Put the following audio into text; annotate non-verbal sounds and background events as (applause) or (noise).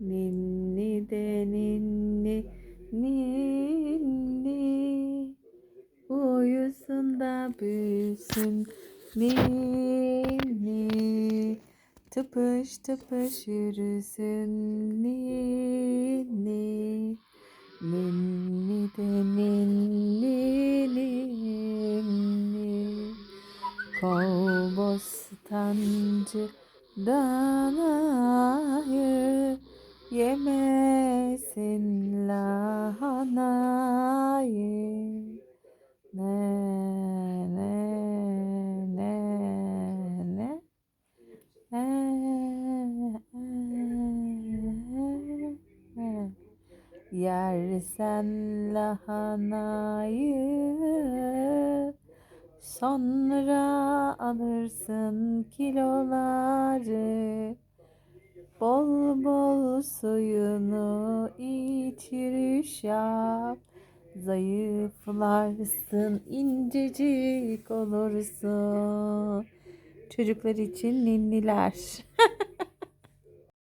Ninni de ninni ninni. Uyusun da büyüsün. Ninni. Tıpış tıpış yürüsün. Ninni. Ninni de ninni ninni. Kol bostancı danayı Yemesin lahanayı Ne ne ne ne e, e, e. Yersen lahanayı Sonra alırsın kiloları suyunu iç yürüyüş yap. Zayıflarsın incecik olursun. Çocuklar için ninniler (laughs)